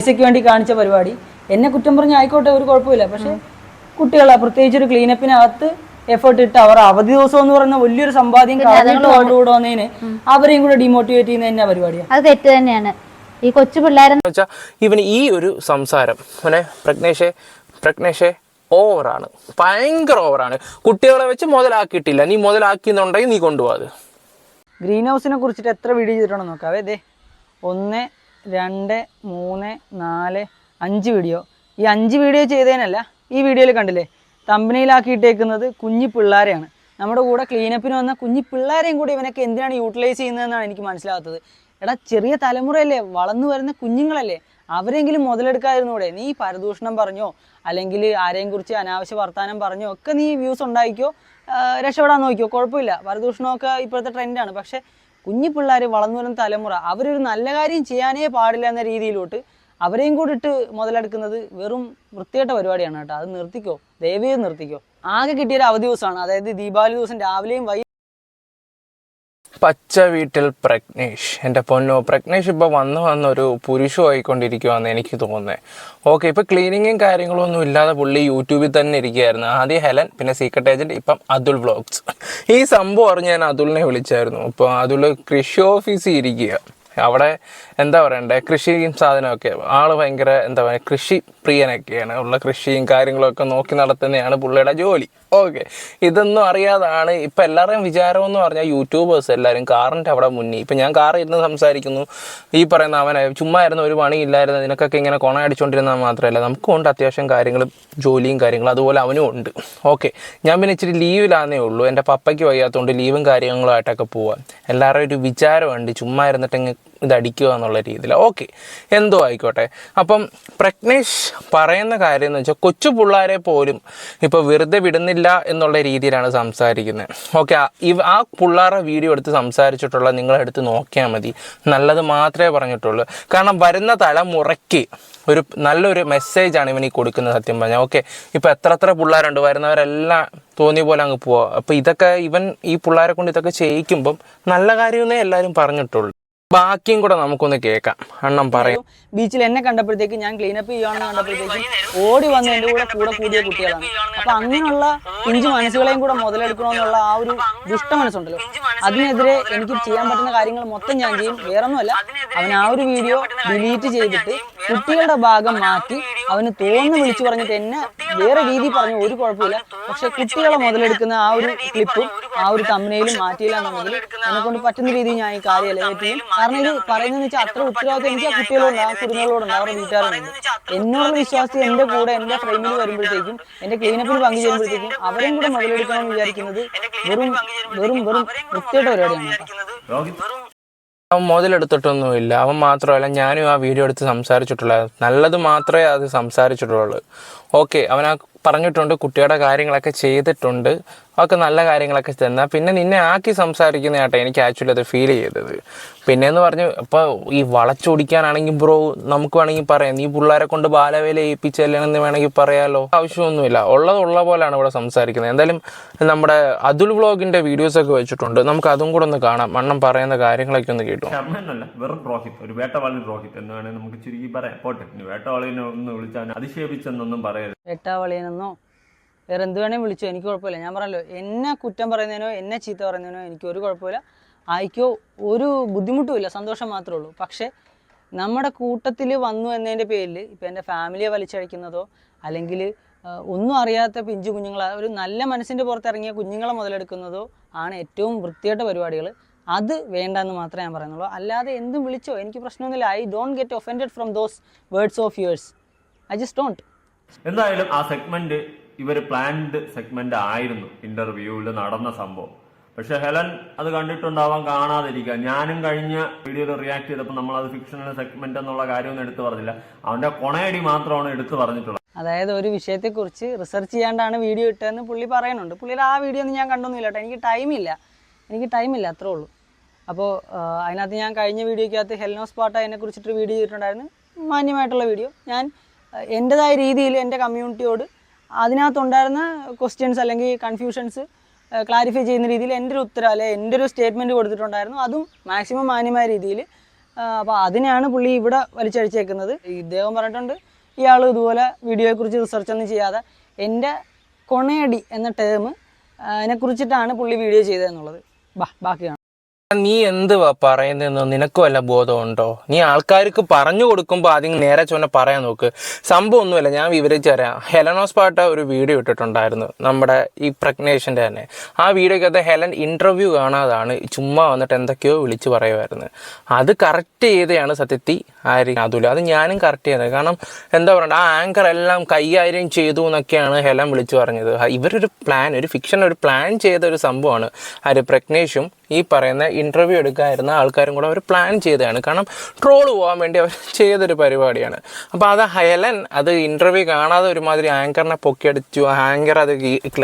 പൈസയ്ക്ക് വേണ്ടി കാണിച്ച പരിപാടി. എന്നെ കുറ്റം പറഞ്ഞ് ആയിക്കോട്ടെ ഒരു കുഴപ്പമില്ല. പക്ഷെ കുട്ടികളെ പ്രത്യേകിച്ച് ഒരു ക്ലീനപ്പിനകത്ത് എഫേർട്ട് ഇട്ട് അവർ അവധി ദിവസം എന്ന് പറയുന്ന വലിയൊരു സമ്പാദ്യം കളഞ്ഞിട്ട് അവരുടെ കൂടെ വന്നതിന് അവരെയും കൂടെ ഡിമോട്ടിവേറ്റ് ചെയ്യുന്ന തന്നെ പരിപാടിയാണ് അത് തെറ്റ് തന്നെയാണ്. ഈ കൊച്ചു പിള്ളേരെ വെച്ചാൽ ഇവന് ഈ ഒരു സംസാരം അവനെ പ്രജ്ഞേഷെ പ്രജ്ഞേഷെ ഓവറാണ് ഭയങ്കര ഓവറാണ് കുട്ടികളെ വെച്ച് മുതലാക്കിയിട്ടില്ല. നീ മുതലാക്കിയെന്നുണ്ടെങ്കിൽ നീ കൊണ്ടുപോകാതെ. ഗ്രീൻ ഹൗസിനെ കുറിച്ചിട്ട് എത്ര വീഡിയോ ചെയ്തിട്ടുണ്ടെന്ന് നോക്കാവേ ദേ ഒന്ന് രണ്ട് മൂന്ന് നാല് അഞ്ച് വീഡിയോ ഈ അഞ്ച് വീഡിയോ ചെയ്തതിനല്ല ഈ വീഡിയോയിൽ കണ്ടില്ലേ? തമ്പനിയിലാക്കിയിട്ടേക്കുന്നത് കുഞ്ഞി പിള്ളേരെയാണ്. നമ്മുടെ കൂടെ ക്ലീനപ്പിന് വന്ന കുഞ്ഞി പിള്ളേരെയും കൂടി ഇവനൊക്കെ എന്തിനാണ് യൂട്ടിലൈസ് ചെയ്യുന്നതെന്നാണ് എനിക്ക് മനസ്സിലാകാത്തത് എടാ ചെറിയ തലമുറയല്ലേ വളർന്നു വരുന്ന കുഞ്ഞുങ്ങളല്ലേ. അവരെങ്കിലും മുതലെടുക്കാതിരുന്നൂടെ. നീ പരദൂഷണം പറഞ്ഞോ? അല്ലെങ്കിൽ ആരെയും കുറിച്ച് അനാവശ്യ വർത്തമാനം പറഞ്ഞോ? ഒക്കെ നീ വ്യൂസ് ഉണ്ടായിക്കോ? രക്ഷപ്പെടാൻ നോക്കിയോ കുഴപ്പമില്ല. പരദൂഷണമൊക്കെ ഇപ്പോഴത്തെ ട്രെൻഡാണ് പക്ഷെ കുഞ്ഞു പിള്ളേർ വളർന്നു വരുന്ന തലമുറ അവരൊരു നല്ല കാര്യം ചെയ്യാനേ പാടില്ല എന്ന രീതിയിലോട്ട് അവരെയും കൂടി ഇട്ട് മുതലെടുക്കുന്നത് വെറും വൃത്തികെട്ട പരിപാടിയാണ് കേട്ടോ. അത് നിർത്തിക്കോ. ദയവേ നിർത്തിക്കോ. ആകെ കിട്ടിയൊരു അവധി ദിവസമാണ്. അതായത് ദീപാവലി ദിവസം രാവിലെയും വൈ പച്ച വീട്ടിൽ പ്രജ്ഞേഷ് എന്റെ പൊന്നോ പ്രജ്ഞേഷ് ഇപ്പോൾ വന്ന് വന്നൊരു പുരുഷമായിക്കൊണ്ടിരിക്കുവാന്ന് എനിക്ക് തോന്നുന്നത് ഓക്കെ ഇപ്പോൾ ക്ലീനിങ്ങും കാര്യങ്ങളും ഒന്നും ഇല്ലാതെ പുള്ളി യൂട്യൂബിൽ തന്നെ ഇരിക്കുകയായിരുന്നു. ആദ്യം ഹെലൻ പിന്നെ സീക്രട്ട് ഏജന്റ് ഇപ്പം അതുൽ വ്ളോഗ്സ് ഈ സംഭവം അറിഞ്ഞ് ഞാൻ അതുലിനെ വിളിച്ചായിരുന്നു. അപ്പോൾ അതുൽ കൃഷി ഓഫീസിൽ ഇരിക്കുക അവിടെ എന്താ പറയണ്ടേ കൃഷിയും സാധനമൊക്കെ. ആൾ ഭയങ്കര എന്താ പറയുക കൃഷി പ്രിയനൊക്കെയാണ്. ഉള്ള കൃഷിയും കാര്യങ്ങളൊക്കെ നോക്കി നടത്തുന്നതാണ് പുള്ളിയുടെ ജോലി. ഓക്കെ. ഇതൊന്നും അറിയാതാണ്. ഇപ്പം എല്ലാവരുടെയും വിചാരം എന്ന് പറഞ്ഞാൽ യൂട്യൂബേഴ്സ് എല്ലാവരും കാറിന്റെ അവിടെ മുന്നിൽ ഇപ്പം ഞാൻ കാറിൽ ഇരുന്ന് സംസാരിക്കുന്നു. ഈ പറയുന്ന അവനെ ചുമ്മാ ഇരുന്ന ഒരു പണിയില്ലായിരുന്നു നിനക്കൊക്കെ ഇങ്ങനെ കൊണ അടിച്ചുകൊണ്ടിരുന്നാൽ മാത്രമല്ല നമുക്കും ഉണ്ട് അത്യാവശ്യം കാര്യങ്ങളും ജോലിയും കാര്യങ്ങളും. അതുപോലെ അവനും ഉണ്ട്. ഓക്കെ. ഞാൻ പിന്നെ ഇച്ചിരി ലീവിലാന്നേ ഉള്ളൂ. എന്റെ പപ്പയ്ക്ക് വയ്യാത്തതുകൊണ്ട് ലീവും കാര്യങ്ങളുമായിട്ടൊക്കെ പോവാം. എല്ലാവരുടെയും ഒരു വിചാരമുണ്ട്. ചുമ്മാ ഇരുന്നിട്ടെങ്കിൽ ഇതടിക്കുക എന്നുള്ള രീതിയിൽ ഓക്കെ എന്തോ ആയിക്കോട്ടെ. അപ്പം പ്രജ്ഞേഷ് പറയുന്ന കാര്യം എന്ന് വെച്ചാൽ കൊച്ചു പിള്ളേരെ പോലും ഇപ്പോൾ വെറുതെ വിടുന്നില്ല എന്നുള്ള രീതിയിലാണ് സംസാരിക്കുന്നത് ഓക്കെ ആ പിള്ളേരുടെ വീഡിയോ എടുത്ത് സംസാരിച്ചിട്ടുള്ള നിങ്ങളെടുത്ത് നോക്കിയാൽ മതി. നല്ലത് മാത്രമേ പറഞ്ഞിട്ടുള്ളൂ. കാരണം വരുന്ന തലമുറയ്ക്ക് ഒരു നല്ലൊരു മെസ്സേജാണ് ഇവൻ ഈ കൊടുക്കുന്നത് സത്യം പറഞ്ഞാൽ ഓക്കെ ഇപ്പോൾ എത്ര എത്ര പിള്ളേരുണ്ട്. വരുന്നവരെല്ലാം തോന്നിയ പോലെ അങ്ങ് പോവുക അപ്പോൾ ഇതൊക്കെ ഇവൻ ഈ പിള്ളേരെ കൊണ്ട് ഇതൊക്കെ ചെയ്യിക്കുമ്പം നല്ല കാര്യമെന്നേ എല്ലാവരും പറഞ്ഞിട്ടുള്ളൂ. ബാക്കിയും കൂടെ നമുക്കൊന്ന് കേൾക്കാം. അണ്ണം പറയും. ബീച്ചിൽ എന്നെ കണ്ടപ്പോഴത്തേക്ക് ഞാൻ ക്ലീനപ്പ് ചെയ്യുകയാണെന്ന് കണ്ടപ്പോഴത്തേക്ക് ഓടി വന്ന് എന്റെ കൂടെ കൂടെ കൂടിയ കുട്ടികളാണ്. അപ്പൊ അങ്ങനെയുള്ള പിഞ്ചു മനസ്സുകളെയും കൂടെ മുതലെടുക്കണമെന്നുള്ള ആ ഒരു ദുഷ്ട മനസ്സുണ്ടല്ലോ. അതിനെതിരെ എനിക്ക് ചെയ്യാൻ പറ്റുന്ന കാര്യങ്ങൾ മൊത്തം ഞാൻ ചെയ്യും. വേറൊന്നുമല്ല അവൻ ആ ഒരു വീഡിയോ ഡിലീറ്റ് ചെയ്തിട്ട് കുട്ടികളുടെ ഭാഗം മാറ്റി അവന് തോന്നു വിളിച്ചു പറഞ്ഞിട്ട് എന്നെ വേറെ രീതി പറഞ്ഞു. ഒരു കുഴപ്പമില്ല. പക്ഷെ കുട്ടികളെ മുതലെടുക്കുന്ന ആ ഒരു ക്ലിപ്പും ആ ഒരു തമ്മനയിലും മാറ്റിയില്ല എന്നുണ്ടെങ്കിൽ എന്നെ കൊണ്ട് പറ്റുന്ന രീതിയിൽ ഞാൻ ഈ കാര്യം എലവേറ്റ് കാരണം ഇത് പറയുന്നത് വെച്ചാൽ അത്ര ഉത്തരവാദിത്വം എനിക്ക് ആ കുട്ടികളോടുണ്ട് ആ കുടുംബങ്ങളോട് അവരുടെ വീട്ടുകാരുണ്ട് എന്നോടുള്ള വിശ്വാസത്തിൽ എന്റെ കൂടെ എന്റെ ഫ്രെയിമിൽ വരുമ്പോഴത്തേക്കും എന്റെ ക്ലീനപ്പിൽ പങ്കു ചെയ്യുമ്പോഴത്തേക്കും അവരെയും കൂടെ മുതലെടുക്കണം എന്ന് വിചാരിക്കുന്നത് വെറും വെറും വെറും വൃത്തിയുടെ പരിപാടിയാണ് അവൻ മുതലെടുത്തിട്ടൊന്നുമില്ല. അവൻ മാത്രമല്ല ഞാനും ആ വീഡിയോ എടുത്ത് സംസാരിച്ചിട്ടുള്ള നല്ലത് മാത്രമേ അത് സംസാരിച്ചിട്ടുള്ളൂ. ഓക്കെ അവൻ ആ പറഞ്ഞിട്ടുണ്ട് കുട്ടിയുടെ കാര്യങ്ങളൊക്കെ ചെയ്തിട്ടുണ്ട്. അതൊക്കെ നല്ല കാര്യങ്ങളൊക്കെ തന്നാൽ പിന്നെ നിന്നെ ആക്കി സംസാരിക്കുന്ന സംസാരിക്കുന്നതാട്ടെ എനിക്ക് ആക്ച്വലി അത് ഫീൽ ചെയ്തത്. പിന്നെ എന്ന് പറഞ്ഞു ഇപ്പോൾ ഈ വളച്ചൊടിക്കാനാണെങ്കിൽ ബ്രോ നമുക്ക് വേണമെങ്കിൽ പറയാം. നീ പിള്ളേരെ കൊണ്ട് ബാലവേല ഏൽപ്പിച്ചല്ലെന്ന് വേണമെങ്കിൽ പറയാമല്ലോ ആവശ്യമൊന്നുമില്ല. ഉള്ളത് ഉള്ള പോലെയാണ് ഇവിടെ സംസാരിക്കുന്നത്. എന്തായാലും നമ്മുടെ അതുൽ വ്ളോഗിന്റെ വീഡിയോസൊക്കെ വെച്ചിട്ടുണ്ട്. നമുക്ക് അതും കൂടെ ഒന്ന് കാണാം. വണ്ണം പറയുന്ന കാര്യങ്ങളൊക്കെ ഒന്ന് കേട്ടു. വെറും ഒരു വേട്ടവാളി എന്ന് നമുക്ക് ചുരുക്കി പറയാം. പോട്ടെ. വേട്ടവാളിനെ ഒന്ന് വിളിച്ചാൽ പറയരുത്. വെട്ടാവളിയെന്നോ വേറെ എന്ത് വേണേലും വിളിച്ചോ എനിക്ക് കുഴപ്പമില്ല. ഞാൻ പറഞ്ഞല്ലോ എന്നെ കുറ്റം പറയുന്നതിനോ എന്നെ ചീത്ത പറയുന്നതിനോ എനിക്ക് ഒരു കുഴപ്പമില്ല. ആയിക്കോ ഒരു ബുദ്ധിമുട്ടുമില്ല സന്തോഷം മാത്രമേ ഉള്ളൂ. പക്ഷേ നമ്മുടെ കൂട്ടത്തിൽ വന്നു എന്നതിന്റെ പേരിൽ ഇപ്പം എന്റെ ഫാമിലിയെ വലിച്ചഴിക്കുന്നതോ അല്ലെങ്കിൽ ഒന്നും അറിയാത്ത പിഞ്ചു കുഞ്ഞുങ്ങളെ ഒരു നല്ല മനസ്സിന്റെ പുറത്തിറങ്ങിയ കുഞ്ഞുങ്ങളെ മുതലെടുക്കുന്നതോ ആണ് ഏറ്റവും വൃത്തിയായിട്ട പരിപാടികൾ. അത് വേണ്ടെന്ന് മാത്രമേ ഞാൻ പറയുന്നുള്ളൂ. അല്ലാതെ എന്തും വിളിച്ചോ എനിക്ക് പ്രശ്നമൊന്നുമില്ല. I don't get offended from those words of yours I just don't എന്തായാലും ആ സെഗ്മെന്റ് ഇവർ പ്ലാൻഡ് സെഗ്മെന്റ് ആയിരുന്നു ഇന്റർവ്യൂവിൽ നടന്ന സംഭവം. പക്ഷെ ഹെലൻ അത് കണ്ടിട്ടുണ്ടാവാൻ കാണാതിരിക്കുക. ഞാനും കഴിഞ്ഞ വീഡിയോയിൽ റിയാക്ട് ചെയ്തപ്പോൾ നമ്മൾ അത് ഫിക്ഷണൽ സെഗ്മെന്റ് എന്നുള്ള കാര്യമൊന്നും എടുത്തു പറഞ്ഞില്ല. അവന്റെ കൊണയടി മാത്രമാണ് എടുത്തു പറഞ്ഞിട്ടുള്ളത്. അതായത് ഒരു വിഷയത്തെക്കുറിച്ച് റിസർച്ച് ചെയ്യാണ്ടാണ് വീഡിയോ ഇട്ടതെന്ന് പുള്ളി പറയുന്നുണ്ട്. പുള്ളിയുടെ ആ വീഡിയോ ഒന്നും ഞാൻ കണ്ടൊന്നുമില്ല കേട്ടോ. എനിക്ക് ടൈമില്ല എനിക്ക് ടൈമില്ല അത്രേ ഉള്ളൂ. അപ്പോൾ അതിനകത്ത് ഞാൻ കഴിഞ്ഞ വീഡിയോയ്ക്കകത്ത് ഹെൽനോസ് പാട്ട അതിനെ കുറിച്ചിട്ട് വീഡിയോ ചെയ്തിട്ടുണ്ടായിരുന്നു മാന്യമായിട്ടുള്ള വീഡിയോ ഞാൻ എന്റെതായ രീതിയിൽ എന്റെ കമ്മ്യൂണിറ്റിയോട് അതിനകത്തുണ്ടായിരുന്ന ക്വസ്റ്റ്യൻസ് അല്ലെങ്കിൽ കൺഫ്യൂഷൻസ് ക്ലാരിഫൈ ചെയ്യുന്ന രീതിയിൽ എന്റെ ഒരു ഉത്തരം അല്ലെ എന്റെ ഒരു സ്റ്റേറ്റ്മെന്റ് കൊടുത്തിട്ടുണ്ടായിരുന്നു. അതും മാക്സിമം മാന്യമായ രീതിയിൽ. അപ്പോൾ അതിനെയാണ് പുള്ളി ഇവിടെ വലിച്ചഴിച്ചേക്കുന്നത് ഇദ്ദേഹം പറഞ്ഞിട്ടുണ്ട് ഇയാൾ ഇതുപോലെ വീഡിയോയെക്കുറിച്ച് റിസർച്ച് ഒന്നും ചെയ്യാതെ എന്റെ കൊണയടി എന്ന ടേം അതിനെക്കുറിച്ചിട്ടാണ് പുള്ളി വീഡിയോ ചെയ്തതെന്നുള്ളത്. ബാ ബാക്കി കാണാം നീ എന്ത് പറയുന്നതെന്നോ നിനക്ക് വല്ല ബോധമുണ്ടോ? നീ ആൾക്കാർക്ക് പറഞ്ഞു കൊടുക്കുമ്പോൾ ആദ്യം നേരെ ചൊന്നെ പറയാൻ നോക്ക്. സംഭവം ഒന്നുമില്ല ഞാൻ വിവരിച്ചു തരാം. ഹെലനോസ് പാട്ട ഒരു വീഡിയോ ഇട്ടിട്ടുണ്ടായിരുന്നു നമ്മുടെ ഈ പ്രഗ്നേഷന്റെ തന്നെ. ആ വീഡിയോക്കകത്ത് ഹെലൻ ഇന്റർവ്യൂ കാണാതാണ് ചുമ്മാ വന്നിട്ട് എന്തൊക്കെയോ വിളിച്ച് പറയുമായിരുന്നു അത് കറക്റ്റ് ചെയ്തതാണ് സത്യത്തി ആര് അതുല അത് ഞാനും കറക്റ്റ് ചെയ്തത്. കാരണം എന്താ പറയണ്ട ആ ആങ്കർ എല്ലാം കൈകാര്യം ചെയ്തു എന്നൊക്കെയാണ് ഹെലൻ വിളിച്ചു പറഞ്ഞത്. ഇവരൊരു പ്ലാൻ ഒരു ഫിക്ഷൻ ഒരു പ്ലാൻ ചെയ്ത ഒരു സംഭവമാണ്. ആര് പ്രഗ്നേഷും ഈ പറയുന്ന ഇന്റർവ്യൂ എടുക്കാതിരുന്ന ആൾക്കാരും കൂടെ അവർ പ്ലാൻ ചെയ്തതാണ്. കാരണം ട്രോൾ പോകാൻ വേണ്ടി അവർ ചെയ്തൊരു പരിപാടിയാണ്. അപ്പോൾ അത് ഹെലൻ അത് ഇന്റർവ്യൂ കാണാതെ ഒരുമാതിരി ആങ്കറിനെ പൊക്കിയടിച്ചു. ആങ്കർ അത്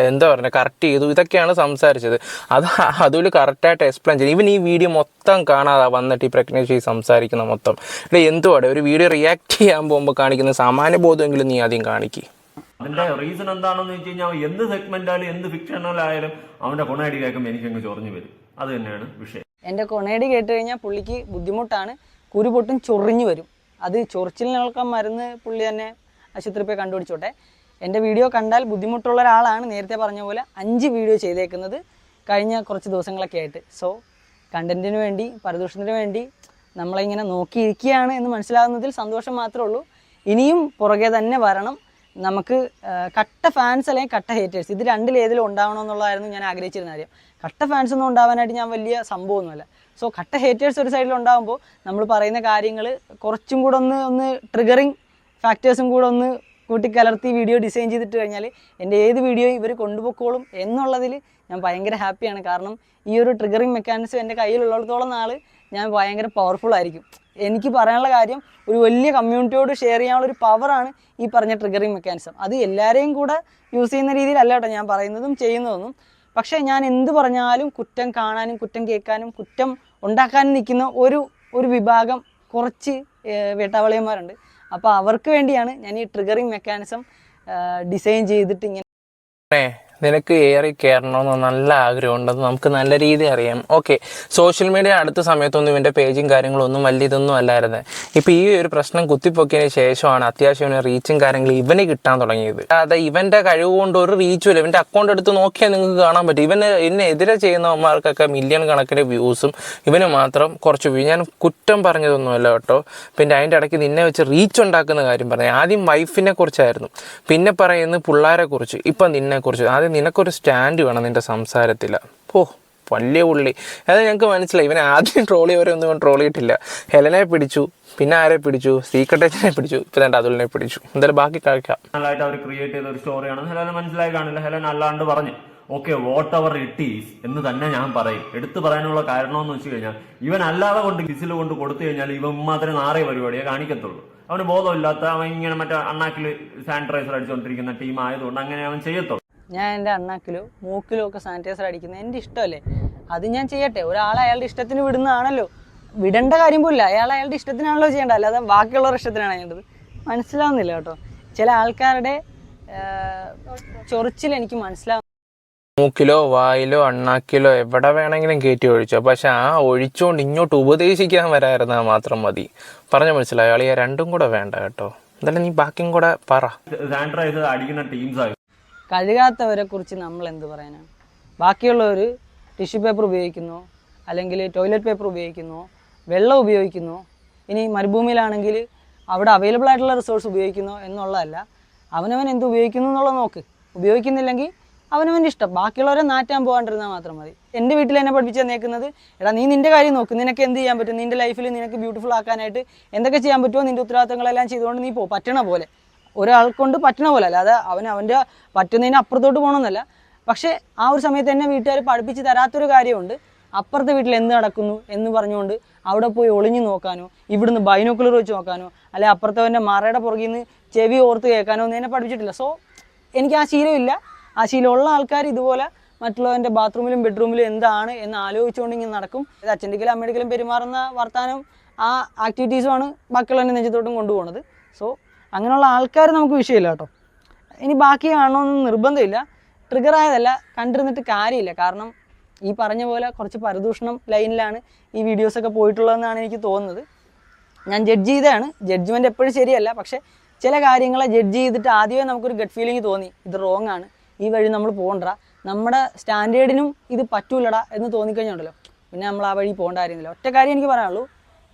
എന്താ പറയുക കറക്റ്റ് ചെയ്തു. ഇതൊക്കെയാണ് സംസാരിച്ചത്. അത് അതിൽ കറക്റ്റായിട്ട് എക്സ്പ്ലെയിൻ ചെയ്തു. ഇവൻ ഈ വീഡിയോ മൊത്തം കാണാതെ വന്നിട്ട് ഈ പ്രഗ്നൻസി സംസാരിക്കുന്ന മൊത്തം. ഇവിടെ എന്തുവാടെ? ഒരു വീഡിയോ റിയാക്ട് ചെയ്യാൻ പോകുമ്പോൾ കാണിക്കുന്ന സാമാന്യ ബോധമെങ്കിലും നീ ആദ്യം കാണിക്കും. അതിന്റെ റീസൺ എന്താണെന്ന് വെച്ച് കഴിഞ്ഞാൽ എന്ത് സെഗ്മെന്റായാലും എന്ത് ഫിക്ഷണലായാലും അവന്റെ കൊണയടി കേൾക്കുമ്പോൾ എനിക്കങ്ങ് ചൊറിഞ്ഞു വരും. അത് തന്നെയാണ് വിഷയം. എന്റെ കൊണേടി കേട്ട് കഴിഞ്ഞാൽ പുള്ളിക്ക് ബുദ്ധിമുട്ടാണ്. കുരു പൊട്ടും ചൊറിഞ്ഞു വരും. അത് ചൊറിച്ചിലിനൊക്കെ മരുന്ന് പുള്ളി തന്നെ ആശുപത്രി പോയി കണ്ടുപിടിച്ചോട്ടെ. എന്റെ വീഡിയോ കണ്ടാൽ ബുദ്ധിമുട്ടുള്ള ഒരാളാണ് നേരത്തെ പറഞ്ഞ പോലെ അഞ്ച് വീഡിയോ ചെയ്തേക്കുന്നത് കഴിഞ്ഞ കുറച്ച് ദിവസങ്ങളൊക്കെ ആയിട്ട്. സോ കണ്ടന്റിന് വേണ്ടി പരദൂഷണത്തിന് വേണ്ടി നമ്മളിങ്ങനെ നോക്കിയിരിക്കുകയാണ് എന്ന് മനസ്സിലാകുന്നതിൽ സന്തോഷം മാത്രമേ ഉള്ളൂ. ഇനിയും പുറകെ തന്നെ വരണം. നമുക്ക് കട്ട ഫാൻസ് അല്ലെങ്കിൽ കട്ട ഹേറ്റേഴ്സ് ഇത് രണ്ടിലേതിലും ഉണ്ടാവണമെന്നുള്ളതായിരുന്നു ഞാൻ ആഗ്രഹിച്ചിരുന്ന കാര്യം. കട്ട ഫാൻസ് ഒന്നും ഉണ്ടാവാനായിട്ട് ഞാൻ വലിയ സംഭവമൊന്നുമല്ല. സോ കട്ട ഹേറ്റേഴ്സ് ഒരു സൈഡിൽ ഉണ്ടാകുമ്പോൾ നമ്മൾ പറയുന്ന കാര്യങ്ങൾ കുറച്ചും കൂടെ ഒന്ന് ഒന്ന് ട്രിഗറിങ് ഫാക്ടേഴ്സും കൂടെ ഒന്ന് കൂട്ടിക്കലർത്തി വീഡിയോ ഡിസൈൻ ചെയ്തിട്ട് കഴിഞ്ഞാൽ എന്റെ ഏത് വീഡിയോ ഇവർ കൊണ്ടുപോയിക്കോളും എന്നുള്ളതിൽ ഞാൻ ഭയങ്കര ഹാപ്പിയാണ് കാരണം ഈ ഒരു ട്രിഗറിങ് മെക്കാനിസം എന്റെ കയ്യിലുള്ളിടത്തോളം നാൾ ഞാൻ ഭയങ്കര പവർഫുൾ ആയിരിക്കും. എനിക്ക് പറയാനുള്ള കാര്യം ഒരു വലിയ കമ്മ്യൂണിറ്റിയോട് ഷെയർ ചെയ്യാനുള്ള ഒരു പവറാണ് ഈ പറഞ്ഞ ട്രിഗറിങ് മെക്കാനിസം അത് എല്ലാവരെയും കൂടെ യൂസ് ചെയ്യുന്ന രീതിയിലല്ല കേട്ടോ ഞാൻ പറയുന്നതും ചെയ്യുന്നതൊന്നും. പക്ഷേ ഞാൻ എന്ത് പറഞ്ഞാലും കുറ്റം കാണാനും കുറ്റം കേൾക്കാനും കുറ്റം ഉണ്ടാക്കാനും നിൽക്കുന്ന ഒരു ഒരു വിഭാഗം കുറച്ച് വേട്ടാവളിയന്മാരുണ്ട്. അപ്പോൾ അവർക്ക് വേണ്ടിയാണ് ഞാൻ ഈ ട്രിഗറിങ് മെക്കാനിസം ഡിസൈൻ ചെയ്തിട്ട് ഇങ്ങനെ നിനക്ക് ഏറി കയറണമെന്ന് നല്ല ആഗ്രഹമുണ്ടെന്ന് നമുക്ക് നല്ല രീതി അറിയാം. ഓക്കെ സോഷ്യൽ മീഡിയ അടുത്ത സമയത്തൊന്നും ഇവന്റെ പേജും കാര്യങ്ങളും ഒന്നും വലിയ ഇതൊന്നും അല്ലായിരുന്നു. ഇപ്പം ഈ ഒരു പ്രശ്നം കുത്തിപ്പൊക്കിയതിന് ശേഷമാണ് അത്യാവശ്യം റീച്ചും കാര്യങ്ങളും ഇവന് കിട്ടാൻ തുടങ്ങിയത്. അതെ ഇവന്റെ കഴിവ് കൊണ്ട് ഒരു റീച്ചും ഇല്ല. ഇവന്റെ അക്കൗണ്ട് എടുത്ത് നോക്കിയാൽ നിങ്ങൾക്ക് കാണാൻ പറ്റും. ഇവന് ഇതിനെതിരെ ചെയ്യുന്നവന്മാർക്കൊക്കെ മില്യൺ കണക്കിന് വ്യൂസും ഇവന് മാത്രം കുറച്ച് വ്യൂ ഞാൻ കുറ്റം പറഞ്ഞതൊന്നുമല്ല കേട്ടോ. പിന്നെ അതിന്റെ ഇടയ്ക്ക് നിന്നെ വെച്ച് റീച്ച് ഉണ്ടാക്കുന്ന കാര്യം പറഞ്ഞു. ആദ്യം വൈഫിനെ കുറിച്ചായിരുന്നു. പിന്നെ പറയുന്നത് പിള്ളേരെ കുറിച്ച്. ഇപ്പം നിന്നെക്കുറിച്ച്. ആദ്യം നിനക്കൊരു സ്റ്റാൻഡ് വേണം നിന്റെ സംസാരത്തിൽ. ഓ വലിയ പുള്ളി. അതായത് ഞങ്ങൾക്ക് മനസ്സിലായി ഇവനെ ആദ്യം ട്രോൾ ചെയ്യവരെ ഒന്നും ഇവൻ ട്രോൾ ചെയ്തിട്ടില്ല ഹെലനെ പിടിച്ചു പിന്നെ ആരെ പിടിച്ചു? സീക്രട്ടേറ്റിനെ പിടിച്ചു ഇപ്പം രണ്ട് അതുലിനെ പിടിച്ചു. എന്തായാലും ബാക്കി കഴിക്കാം നല്ലതായിട്ട് അവർ ക്രിയേറ്റ് ചെയ്ത ഒരു സ്റ്റോറിയാണ് ഹെലന് മനസ്സിലായി കാണില്ല. ഹെലൻ അല്ലാണ്ട് പറഞ്ഞു okay whatever it is എന്ന് തന്നെ ഞാൻ പറയും. എടുത്തു പറയാനുള്ള കാരണമെന്ന് വെച്ച് കഴിഞ്ഞാൽ ഇവൻ അല്ലാതെ കൊണ്ട് കിസിൽ കൊണ്ട് കൊടുത്തു കഴിഞ്ഞാൽ ഇവൻ മാത്രമേ നാറിയ പരിപാടിയെ കാണിക്കത്തുള്ളൂ. അവന് ബോധമില്ലാത്ത അവൻ ഇങ്ങനെ മറ്റേ അണ്ണാക്കിൽ സാനിറ്റൈസർ അടിച്ചുകൊണ്ടിരിക്കുന്ന ടീം ആയതുകൊണ്ട് അങ്ങനെ അവൻ ചെയ്യത്തുള്ളൂ. ഞാൻ എന്റെ അണ്ണാക്കിലോ മൂക്കിലോ ഒക്കെ സാനിറ്റൈസർ അടിക്കുന്നത് എന്റെ ഇഷ്ടമല്ലേ? അത് ഞാൻ ചെയ്യട്ടെ. ഒരാൾ അയാളുടെ ഇഷ്ടത്തിന് വിടുന്നതാണല്ലോ. വിടേണ്ട കാര്യം പോലില്ല അയാൾ അയാളുടെ ഇഷ്ടത്തിനാണല്ലോ ചെയ്യേണ്ടത്. അല്ലാതെ ബാക്കിയുള്ളവരുടെ ഇഷ്ടത്തിനാണ് ചെയ്യേണ്ടത്. മനസ്സിലാവുന്നില്ല കേട്ടോ. ചില ആൾക്കാരുടെ ചൊറിച്ചിൽ എനിക്ക് മനസ്സിലാവും മൂക്കിലോ വായിലോ അണ്ണാക്കിലോ എവിടെ വേണമെങ്കിലും കയറ്റി ഒഴിച്ചോ. പക്ഷെ ആ ഒഴിച്ചുകൊണ്ട് ഇങ്ങോട്ട് ഉപദേശിക്കാൻ വരായിരുന്നാൽ മാത്രം മതി. പറഞ്ഞു മനസ്സിലായോ. അളിയ രണ്ടും കൂടെ വേണ്ട കേട്ടോ. എന്തായാലും നീ ബാക്കിയും കൂടെ പറ. അടിക്കുന്ന ടീംസ് ആയി. കഴുകാത്തവരെ കുറിച്ച് നമ്മൾ എന്ത് പറയാനാണ് ബാക്കിയുള്ളവർ ടിഷ്യൂ പേപ്പർ ഉപയോഗിക്കുന്നു അല്ലെങ്കിൽ ടോയ്ലറ്റ് പേപ്പർ ഉപയോഗിക്കുന്നു വെള്ളം ഉപയോഗിക്കുന്നു. ഇനി മരുഭൂമിയിലാണെങ്കിൽ അവിടെ അവൈലബിൾ ആയിട്ടുള്ള റിസോഴ്സ് ഉപയോഗിക്കുന്നു എന്നുള്ളതല്ല. അവനവൻ എന്ത് ഉപയോഗിക്കുന്നു എന്നുള്ളത് നോക്ക്. ഉപയോഗിക്കുന്നില്ലെങ്കിൽ അവനവന്റെ ഇഷ്ടം. ബാക്കിയുള്ളവരെ നാറ്റാൻ പോകാണ്ടിരുന്നാൽ മാത്രം മതി. എന്റെ വീട്ടിൽ എന്നെ പഠിപ്പിച്ച് തന്നേക്കുന്നത് എടാ നീ നിന്റെ കാര്യം നോക്ക്. നിനക്ക് എന്ത് ചെയ്യാൻ പറ്റും? നിന്റെ ലൈഫിൽ നിനക്ക് ബ്യൂട്ടിഫുൾ ആക്കാനായിട്ട് എന്തൊക്കെ ചെയ്യാൻ പറ്റുമോ? നിന്റെ ഉത്തരവാദിത്തങ്ങളെല്ലാം ചെയ്തുകൊണ്ട് നീ പോ. പറ്റണ പോലെ. ഒരാൾ കൊണ്ട് പറ്റണ പോലെ അല്ലാതെ അവൻ അവന്റെ പറ്റുന്നതിന് അപ്പുറത്തോട്ട് പോകണമെന്നല്ല പക്ഷേ ആ ഒരു സമയത്ത് തന്നെ വീട്ടുകാർ പഠിപ്പിച്ച് തരാത്തൊരു കാര്യമുണ്ട്. അപ്പുറത്തെ വീട്ടിൽ എന്ത് നടക്കുന്നു എന്ന് പറഞ്ഞുകൊണ്ട് അവിടെ പോയി ഒളിഞ്ഞു നോക്കാനോ ഇവിടുന്ന് ബൈനോക്കുലർ വെച്ച് നോക്കാനോ അല്ലെ അപ്പുറത്തവന്റെ മറയുടെ പുറകിൽ നിന്ന് ചെവി ഓർത്ത് കേൾക്കാനോ ഒന്നും എന്നെ പഠിപ്പിച്ചിട്ടില്ല. സോ എനിക്ക് ആ ശീലമില്ല ആ ശീലമുള്ള ആൾക്കാർ ഇതുപോലെ മറ്റുള്ളവന്റെ ബാത്റൂമിലും ബെഡ്റൂമിലും എന്താണ് എന്ന് ആലോചിച്ചുകൊണ്ട് ഇങ്ങനെ നടക്കും. ഇത് അച്ഛന്റെക്കലും അമ്മയുടെക്കലും പെരുമാറുന്ന വർത്താനം ആ ആക്ടിവിറ്റീസുമാണ് ബാക്കിയുള്ളവന്റെ നെഞ്ചത്തോട്ടും കൊണ്ടുപോകുന്നത് സോ അങ്ങനെയുള്ള ആൾക്കാർ നമുക്ക് വിഷയമില്ല കേട്ടോ. ഇനി ബാക്കി കാണണമെന്ന് നിർബന്ധമില്ല. ട്രിഗർ ആയതല്ല കണ്ടിരുന്നിട്ട് കാര്യമില്ല. കാരണം ഈ പറഞ്ഞ പോലെ കുറച്ച് പരദൂഷണം ലൈനിലാണ് ഈ വീഡിയോസൊക്കെ പോയിട്ടുള്ളതെന്നാണ് എനിക്ക് തോന്നുന്നത്. ഞാൻ ജഡ്ജ് ചെയ്തതാണ്. ജഡ്ജ്മെന്റ് എപ്പോഴും ശരിയല്ല. പക്ഷേ ചില കാര്യങ്ങളെ ജഡ്ജ് ചെയ്തിട്ട് ആദ്യമേ നമുക്കൊരു ഗഡ് ഫീലിംഗ് തോന്നി. ഇത് റോങ് ആണ്. ഈ വഴി നമ്മൾ പോകണ്ട. നമ്മുടെ സ്റ്റാൻഡേർഡിനും ഇത് പറ്റൂലടാ എന്ന് തോന്നിക്കഴിഞ്ഞുണ്ടല്ലോ. പിന്നെ നമ്മൾ ആ വഴി പോകേണ്ട കാര്യമില്ല. ഒറ്റ കാര്യം എനിക്ക് പറയാനുള്ളൂ.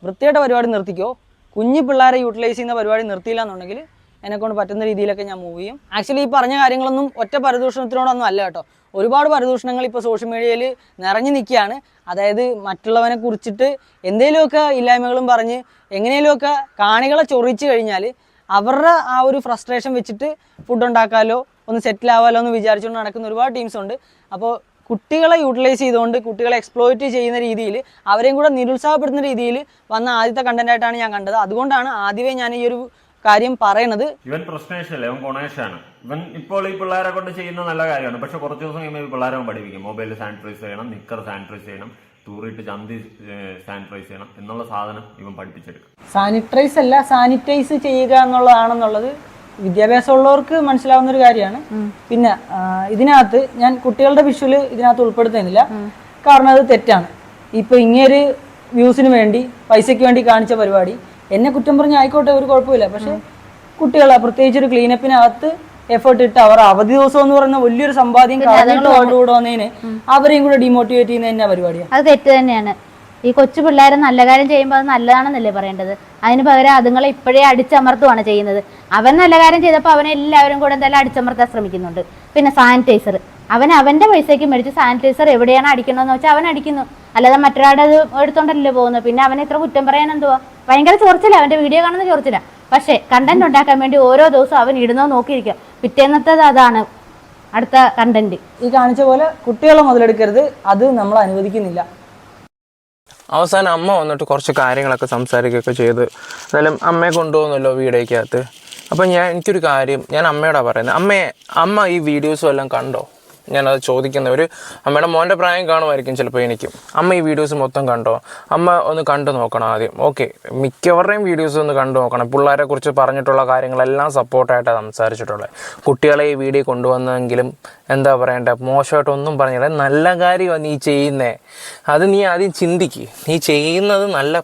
വൃത്തിയായിട്ട് പരിപാടി നിർത്തിക്കോ. കുഞ്ഞു പിള്ളേരെ യൂട്ടിലൈസ് ചെയ്യുന്ന പരിപാടി നിർത്തിയില്ല എന്നുണ്ടെങ്കിൽ എന്നെക്കൊണ്ട് പറ്റുന്ന രീതിയിലൊക്കെ ഞാൻ മൂവ് ചെയ്യും. ആക്ച്വലി ഈ പറഞ്ഞ കാര്യങ്ങളൊന്നും ഒറ്റ പരദൂഷണത്തിനോടൊന്നും അല്ല കേട്ടോ. ഒരുപാട് പരദൂഷണങ്ങൾ ഇപ്പോൾ സോഷ്യൽ മീഡിയയിൽ നിറഞ്ഞു നിൽക്കുകയാണ്. അതായത് മറ്റുള്ളവനെ കുറിച്ചിട്ട് എന്തെങ്കിലുമൊക്കെ ഇല്ലായ്മകളും പറഞ്ഞ് എങ്ങനെയെങ്കിലുമൊക്കെ കാണികളെ ചൊറിച്ച് കഴിഞ്ഞാൽ അവരുടെ ആ ഒരു ഫ്രസ്ട്രേഷൻ വെച്ചിട്ട് ഫുഡ് ഉണ്ടാക്കാമല്ലോ ഒന്ന് സെറ്റിൽ ആവാലോ എന്ന് വിചാരിച്ചുകൊണ്ട് നടക്കുന്ന ഒരുപാട് ടീംസ് ഉണ്ട്. അപ്പോൾ കുട്ടികളെ യൂട്ടിലൈസ് ചെയ്തുകൊണ്ട് കുട്ടികളെ എക്സ്പ്ലോയിറ്റ് ചെയ്യുന്ന രീതിയിൽ അവരെയും കൂടെ നിരുത്സാഹപ്പെടുത്തുന്ന രീതിയിൽ വന്ന ആദ്യത്തെ കണ്ടന്റ് ആയിട്ടാണ് ഞാൻ കണ്ടത്. അതുകൊണ്ടാണ് ആദ്യമേ ഞാൻ ഈ ഒരു കാര്യം പറയണത്. ഇവൻ പ്രശ്നേഷല്ലേ ഇവൻ ഗുണേഷാണ്. ഇവൻ ഇപ്പോൾ ഈ പിള്ളേരെ കൊണ്ട് ചെയ്യുന്ന നല്ല കാര്യമാണ്. പക്ഷെ കുറച്ച് ദിവസം കഴിയുമ്പോൾ ഈ പിള്ളേരെ അവൻ പഠിപ്പിക്കും. മൊബൈൽ സാനിറ്റൈസ് ചെയ്യണം നിക്കർ സാനിറ്റൈസ് ചെയ്യണം തൂറിയിട്ട് ചന്തി സാനിറ്റൈസ് ചെയ്യണം എന്നുള്ള സാധനം ഇവൻ പഠിപ്പിച്ചെടുക്കും. സാനിറ്റൈസ് അല്ല സാനിറ്റൈസ് ചെയ്യുക എന്നുള്ളതാണെന്നുള്ളത് വിദ്യാഭ്യാസമുള്ളവർക്ക് മനസ്സിലാവുന്ന ഒരു കാര്യമാണ് പിന്നെ ഇതിനകത്ത് ഞാൻ കുട്ടികളുടെ വിഷ്വൽ ഇതിനകത്ത് ഉൾപ്പെടുത്തുന്നില്ല. കാരണം അത് തെറ്റാണ്. ഇപ്പൊ ഇങ്ങനൊരു വ്യൂസിന് വേണ്ടി പൈസയ്ക്ക് വേണ്ടി കാണിച്ച പരിപാടി. എന്നെ കുറ്റം പറഞ്ഞ് ആയിക്കോട്ടെ ഒരു കുഴപ്പമില്ല. പക്ഷെ കുട്ടികളെ പ്രത്യേകിച്ച് ഒരു ക്ലീനപ്പിനകത്ത് എഫേർട്ട് ഇട്ട് അവർ അവധി ദിവസം എന്ന് പറയുന്ന വലിയൊരു സമ്പാദ്യം കളഞ്ഞിട്ട് അവരുടെ കൂടെ വന്നതിന് അവരെയും കൂടെ ഡിമോട്ടിവേറ്റ് ചെയ്യുന്ന തന്നെ പരിപാടിയാണ് അത് തെറ്റ് തന്നെയാണ്. ഈ കൊച്ചു പിള്ളേരെ നല്ല കാര്യം ചെയ്യുമ്പോൾ അത് നല്ലതാണെന്നല്ലേ പറയേണ്ടത്? അതിന് പകരം അതുങ്ങളെ ഇപ്പോഴേ അടിച്ചമർത്തുവാണ് ചെയ്യുന്നത്. അവൻ നല്ല കാര്യം ചെയ്തപ്പോൾ അവനെ എല്ലാവരും കൂടെ എന്തായാലും അടിച്ചമർത്താൻ ശ്രമിക്കുന്നുണ്ട്. പിന്നെ സാനിറ്റൈസർ. അവൻ അവന്റെ പൈസയ്ക്ക് മേടിച്ച് സാനിറ്റൈസർ എവിടെയാണ് അടിക്കണമെന്ന് വെച്ചാൽ അവൻ അടിക്കുന്നു. അല്ലാതെ മറ്റൊരാളുടെ അത് എടുത്തോണ്ടല്ലോ പോകുന്നത്. പിന്നെ അവനെ ഇത്ര കുറ്റം പറയാൻ എന്തുവാ? ഭയങ്കര ചോർച്ചില്ല അവന്റെ വീഡിയോ കാണുന്ന ചോർച്ചില്ല പക്ഷേ കണ്ടന്റ് ഉണ്ടാക്കാൻ വേണ്ടി ഓരോ ദിവസവും അവൻ ഇടുന്നോ നോക്കിയിരിക്കുക. പിറ്റേന്നത്തേത് അതാണ് അടുത്ത കണ്ടന്റ് ഈ കാണിച്ച പോലെ കുട്ടികളെ മുതലെടുക്കരുത്. അത് നമ്മൾ അനുവദിക്കുന്നില്ല. അവസാനം അമ്മ വന്നിട്ട് കുറച്ച് കാര്യങ്ങളൊക്കെ സംസാരിക്കുകയൊക്കെ ചെയ്ത് എന്തായാലും അമ്മയെ കൊണ്ടുപോകുന്നല്ലോ വീഡിയോയ്ക്കകത്ത് അപ്പം ഞാൻ എനിക്കൊരു കാര്യം ഞാൻ അമ്മയോടാണ് പറയുന്നത് അമ്മയെ അമ്മ ഈ വീഡിയോസും എല്ലാം കണ്ടോ? ഞാനത് ചോദിക്കുന്ന ഒരു അമ്മയുടെ മോന്റെ പ്രായം കാണുമായിരിക്കും ചിലപ്പോൾ എനിക്കും. അമ്മ ഈ വീഡിയോസ് മൊത്തം കണ്ടോ? അമ്മ ഒന്ന് കണ്ടു നോക്കണം ആദ്യം. ഓക്കെ മിക്കവരുടെയും വീഡിയോസ് ഒന്ന് കണ്ടു നോക്കണം. പിള്ളേരെ കുറിച്ച് പറഞ്ഞിട്ടുള്ള കാര്യങ്ങളെല്ലാം സപ്പോർട്ടായിട്ടാണ് സംസാരിച്ചിട്ടുള്ളത് കുട്ടികളെ ഈ വീഡിയോ കൊണ്ടുവന്നെങ്കിലും എന്താ പറയണ്ട? മോശമായിട്ടൊന്നും പറഞ്ഞില്ല. നല്ല കാര്യമാണ് നീ ചെയ്യുന്നേ. അത് നീ ആദ്യം ചിന്തിക്ക്. നീ ചെയ്യുന്നത് നല്ല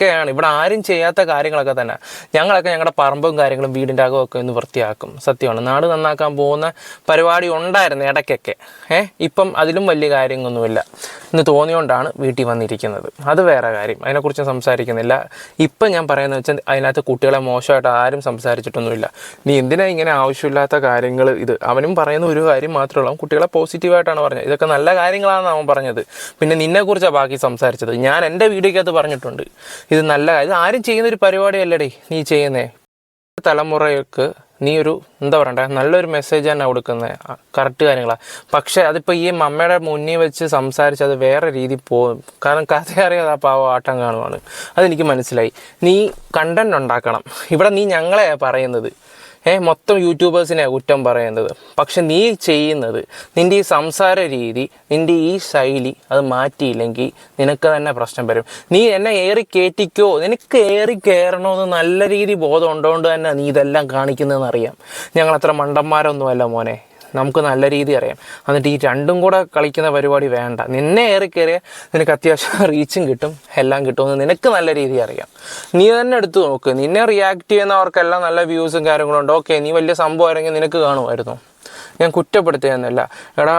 പക്കയാണ് ഇവിടെ ആരും ചെയ്യാത്ത കാര്യങ്ങളൊക്കെ തന്നെ. ഞങ്ങളൊക്കെ ഞങ്ങളുടെ പറമ്പും കാര്യങ്ങളും വീടിന്റെ അകമൊക്കെ ഒന്ന് വൃത്തിയാക്കും. സത്യമാണ്. നാട് നന്നാക്കാൻ പോകുന്ന പരിപാടി ഉണ്ടായിരുന്നു ഇടയ്ക്കൊക്കെ. ഏഹ് ഇപ്പം അതിലും വലിയ കാര്യങ്ങളൊന്നുമില്ല. എന്ന് തോന്നിയോണ്ടാണ് വീട്ടിൽ വന്നിരിക്കുന്നത്. അത് വേറെ കാര്യം. അതിനെക്കുറിച്ച് സംസാരിക്കുന്നില്ല. ഇപ്പം ഞാൻ പറയുന്നത് വെച്ചാൽ അതിനകത്ത് കുട്ടികളെ മോശമായിട്ട് ആരും സംസാരിച്ചിട്ടൊന്നുമില്ല. നീ എന്തിനാ ഇങ്ങനെ ആവശ്യമില്ലാത്ത കാര്യങ്ങൾ ഇത്? അവനും പറയുന്ന ഒരു കാര്യം മാത്രമേ ഉള്ളൂ. കുട്ടികളെ പോസിറ്റീവായിട്ടാണ് പറഞ്ഞത്. ഇതൊക്കെ നല്ല കാര്യങ്ങളാണെന്ന് അവൻ പറഞ്ഞത്. പിന്നെ നിന്നെക്കുറിച്ചാണ് ബാക്കി സംസാരിച്ചത്. ഞാൻ എന്റെ വീഡിയോയ്ക്കകത്ത് പറഞ്ഞിട്ടുണ്ട്. ഇത് നല്ല ഇത് ആരും ചെയ്യുന്ന ഒരു പരിപാടിയല്ലടേ നീ ചെയ്യുന്നേ. തലമുറയ്ക്ക് നീ ഒരു എന്താ പറയണ്ടേ? നല്ലൊരു മെസ്സേജ് തന്നെ കൊടുക്കുന്നത് കറക്റ്റ് കാര്യങ്ങളാണ് പക്ഷെ അതിപ്പോൾ ഈ മമ്മയുടെ മുന്നിൽ വെച്ച് സംസാരിച്ച് അത് വേറെ രീതി പോകും കാരണം കഥ അറിയാതെ ആ പാവം ആട്ടം കാണുവാണ്. അതെനിക്ക് മനസ്സിലായി. നീ കണ്ടന്റ് ഉണ്ടാക്കണം. ഇവിടെ നീ ഞങ്ങളെയാണ് പറയുന്നത്. ഏ മൊത്തം യൂട്യൂബേഴ്സിനെ കുറ്റം പറയുന്നത്. പക്ഷെ നീ ചെയ്യുന്നത് നിന്റെ ഈ സംസാര രീതി നിന്റെ ഈ ശൈലി അത് മാറ്റിയില്ലെങ്കിൽ നിനക്ക് തന്നെ പ്രശ്നം വരും. നീ എന്നെ ഏറി കയറ്റിക്കോ നിനക്ക് ഏറി കയറണമെന്ന് നല്ല രീതി ബോധം ഉണ്ടോണ്ട് തന്നെ നീ ഇതെല്ലാം കാണിക്കുന്നതെന്ന് അറിയാം. ഞങ്ങൾ അത്ര മണ്ടന്മാരൊന്നുമല്ല മോനെ. നമുക്ക് നല്ല രീതി അറിയാം. എന്നിട്ട് ഈ രണ്ടും കൂടെ കളിക്കുന്ന പരിപാടി വേണ്ട. നിന്നെ ഏറി കയറിയ നിനക്ക് അത്യാവശ്യം റീച്ചും കിട്ടും എല്ലാം കിട്ടുമെന്ന് നിനക്ക് നല്ല രീതി അറിയാം. നീ തന്നെ എടുത്തു നോക്ക്. നിന്നെ റിയാക്ട് ചെയ്യുന്നവർക്കെല്ലാം നല്ല വ്യൂസും കാര്യങ്ങളും ഉണ്ട്. ഓക്കെ നീ വലിയ സംഭവം സംഭവമായിരുന്നെങ്കിൽ നിനക്ക് കാണുമായിരുന്നു. ഞാൻ കുറ്റപ്പെടുത്തുകയെന്നല്ല എടാ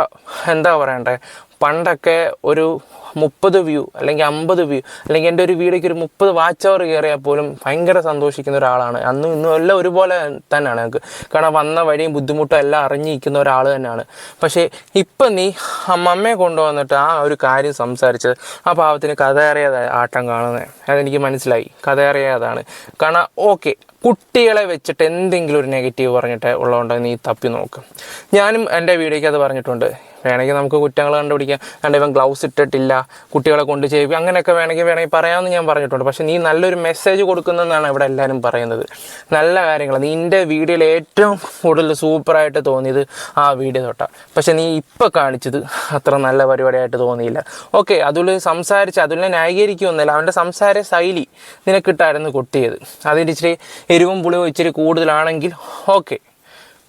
എന്താ പറയണ്ടേ? പണ്ടൊക്കെ ഒരു മുപ്പത് വ്യൂ അല്ലെങ്കിൽ അമ്പത് വ്യൂ അല്ലെങ്കിൽ എന്റെ ഒരു വീഡിയോയ്ക്ക് ഒരു മുപ്പത് വാച്ച് അവർ കയറിയാൽ പോലും ഭയങ്കര സന്തോഷിക്കുന്ന ഒരാളാണ്. അന്നും ഇന്നും എല്ലാം ഒരുപോലെ തന്നെയാണ്. ഞങ്ങൾക്ക് കാരണം വന്ന വഴിയും ബുദ്ധിമുട്ടും എല്ലാം അറിഞ്ഞിരിക്കുന്ന ഒരാൾ തന്നെയാണ്. പക്ഷേ ഇപ്പം നീ അമ്മമ്മയെ കൊണ്ടുവന്നിട്ട് ആ ഒരു കാര്യം സംസാരിച്ചത് ആ പാവത്തിന് കഥ അറിയാതെ ആട്ടം കാണുന്നത്. അതെനിക്ക് മനസ്സിലായി. കഥ അറിയാതാണ് കാരണം ഓക്കെ കുട്ടികളെ വെച്ചിട്ട് എന്തെങ്കിലും ഒരു നെഗറ്റീവ് പറഞ്ഞിട്ട് ഉള്ളതുകൊണ്ട് നീ തപ്പി നോക്കും. ഞാനും എന്റെ വീഡിയോയ്ക്ക് അത് പറഞ്ഞിട്ടുണ്ട്. വേണമെങ്കിൽ നമുക്ക് കുറ്റങ്ങൾ കണ്ടുപിടിക്കാം. കണ്ട ഇവൻ ഗ്ലൗസ് ഇട്ടിട്ടില്ല കുട്ടികളെ കൊണ്ട് ചെയ്യും അങ്ങനെയൊക്കെ വേണമെങ്കിൽ വേണമെങ്കിൽ പറയാമെന്ന് ഞാൻ പറഞ്ഞിട്ടുണ്ട്. പക്ഷേ നീ നല്ലൊരു മെസ്സേജ് കൊടുക്കുന്നതെന്നാണ് ഇവിടെ എല്ലാവരും പറയുന്നത്. നല്ല കാര്യങ്ങൾ നിന്റെ വീഡിയോയിൽ ഏറ്റവും കൂടുതൽ സൂപ്പറായിട്ട് തോന്നിയത് ആ വീഡിയോ തൊട്ടാണ് പക്ഷേ നീ ഇപ്പോൾ കാണിച്ചത് അത്ര നല്ല പരിപാടിയായിട്ട് തോന്നിയില്ല. ഓക്കെ അതുൽ സംസാരിച്ച് അതുലിനെ ന്യായീകരിക്കുകയൊന്നുമില്ല അവന്റെ സംസാര ശൈലി നിനക്കിട്ടായിരുന്നു കൊട്ടിയത്. അതിന്റെ ഇച്ചിരി എരിവും പുളിയും ഇച്ചിരി കൂടുതലാണെങ്കിൽ ഓക്കെ.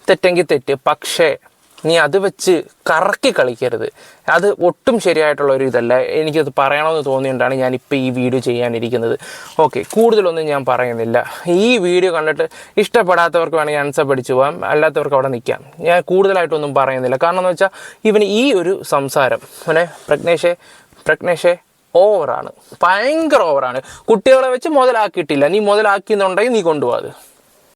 തെറ്റെങ്കിൽ തെറ്റ്. പക്ഷേ നീ അത് വെച്ച് കറക്കി കളിക്കരുത്. അത് ഒട്ടും ശരിയായിട്ടുള്ള ഒരു ഇതല്ല. എനിക്കത് പറയണമെന്ന് തോന്നിയിട്ടാണ് ഞാനിപ്പോൾ ഈ വീഡിയോ ചെയ്യാനിരിക്കുന്നത്. ഓക്കെ കൂടുതലൊന്നും ഞാൻ പറയുന്നില്ല. ഈ വീഡിയോ കണ്ടിട്ട് ഇഷ്ടപ്പെടാത്തവർക്ക് വേണമെങ്കിൽ അൺസബ് പഠിച്ചു പോകാം അല്ലാത്തവർക്ക് അവിടെ നിൽക്കാം ഞാൻ കൂടുതലായിട്ടൊന്നും പറയുന്നില്ല. കാരണം എന്ന് വെച്ചാൽ ഇവന് ഈ ഒരു സംസാരം അവനെ പ്രജ്ഞേഷെ പ്രജ്ഞേഷെ ഓവറാണ് ഭയങ്കര ഓവറാണ് കുട്ടികളെ വെച്ച് മുതലാക്കിയിട്ടില്ല. നീ മുതലാക്കിയെന്നുണ്ടെങ്കിൽ നീ കൊണ്ടുപോകാത്.